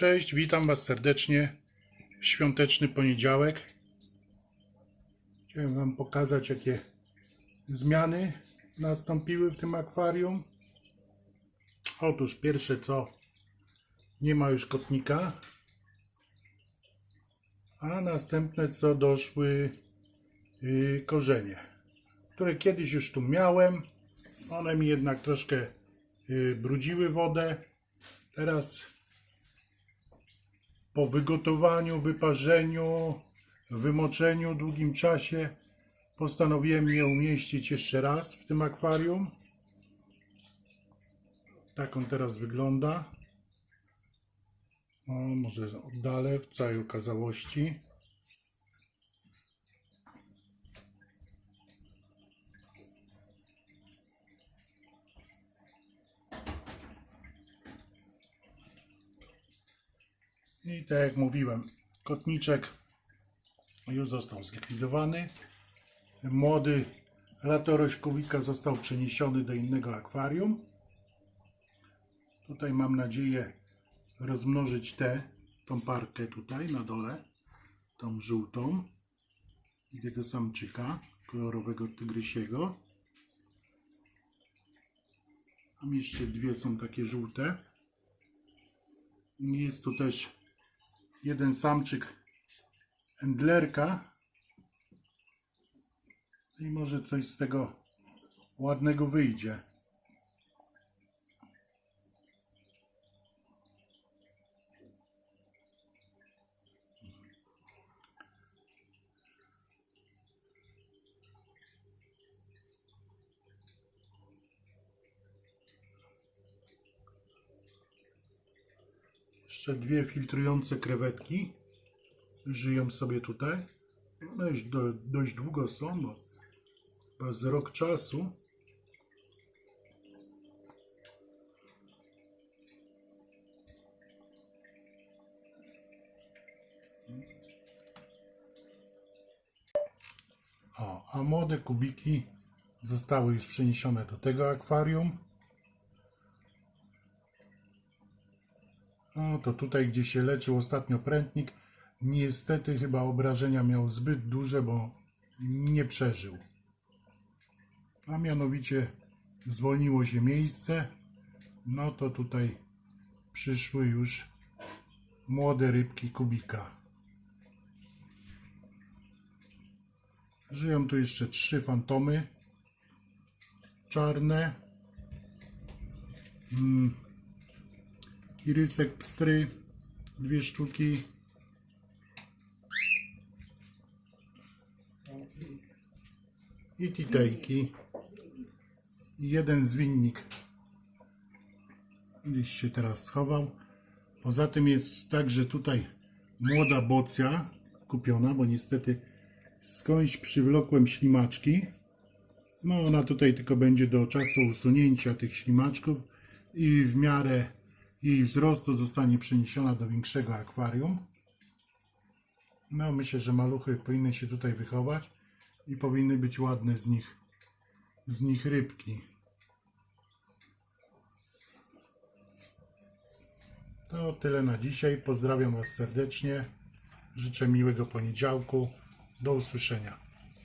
Cześć, witam Was serdecznie. Świąteczny poniedziałek. Chciałem Wam pokazać, jakie zmiany nastąpiły w tym akwarium. Otóż pierwsze co, nie ma już kotnika. A następne co, doszły yy, korzenie, które kiedyś już tu miałem. One mi jednak troszkę yy, brudziły wodę. Teraz po wygotowaniu, wyparzeniu, wymoczeniu długim czasie postanowiłem je umieścić jeszcze raz w tym akwarium. Tak on teraz wygląda. O, może oddalę w całej okazałości. I tak jak mówiłem, kotniczek już został zlikwidowany. Młody latorośkowika został przeniesiony do innego akwarium. Tutaj mam nadzieję rozmnożyć tę, tą parkę tutaj na dole, tą żółtą i tego samczyka kolorowego tygrysiego. Tam jeszcze dwie są takie żółte. Jest tu też jeden samczyk endlerka i może coś z tego ładnego wyjdzie. Jeszcze dwie filtrujące krewetki żyją sobie tutaj. One już do, dość długo są, bo chyba z rok czasu. O, a młode kubiki zostały już przeniesione do tego akwarium. No to tutaj, gdzie się leczył ostatnio prętnik, niestety chyba obrażenia miał zbyt duże, bo nie przeżył. A mianowicie zwolniło się miejsce, no to tutaj przyszły już młode rybki kubika. Żyją tu jeszcze trzy fantomy czarne. Irysek pstry, dwie sztuki. I titejki. I jeden zwinnik. Gdzieś się teraz schował. Poza tym jest także tutaj młoda bocja kupiona, bo niestety skądś przywlokłem ślimaczki. No ona tutaj tylko będzie do czasu usunięcia tych ślimaczków i w miarę jej wzrostu zostanie przeniesiona do większego akwarium. No, myślę, że maluchy powinny się tutaj wychować i powinny być ładne z nich, z nich rybki. To tyle na dzisiaj. Pozdrawiam Was serdecznie. Życzę miłego poniedziałku. Do usłyszenia.